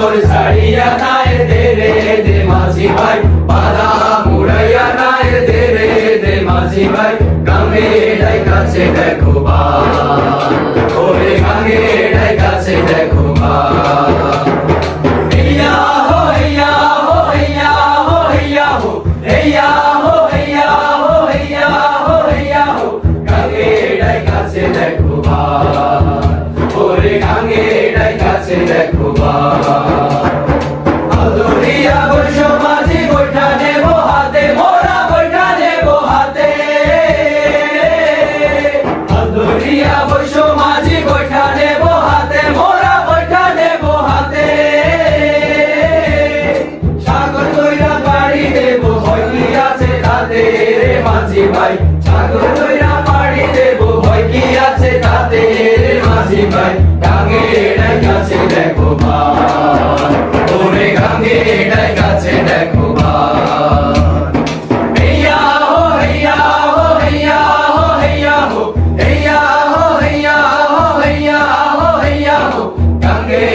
সাগর ছাড়িয়া নাই দে রে দে মাঝি ভাই। বাধা মুড়াইয়া নাই দে রে দে মাঝি ভাই। গাঙ্গে ডাই কাছে দেখো বা ওরে গাঙ্গে ডাই কাছে দেখো বা হেয়া হো রে মাঝি ভাই, ছাগল ধইরা এটাই কাছে দেখো ভাই ওরে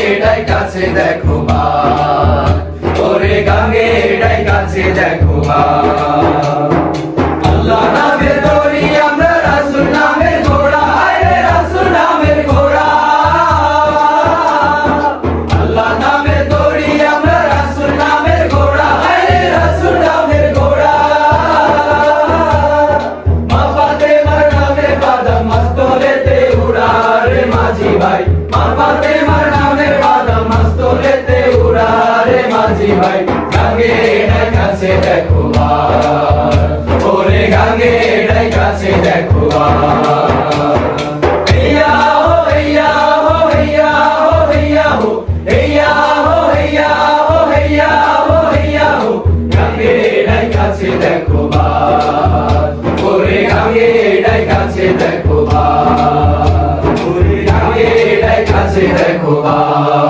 এটাই কাছে দেখো বা ওরে গাঙে এটাই কাছে দেখো বা তারে মাঝি ভাই, গাঙ্গে ডাই কাছে দেখো ওরে গাঙ্গে ডাই কাছে দেখো দেখো বা দেখো দেখো বা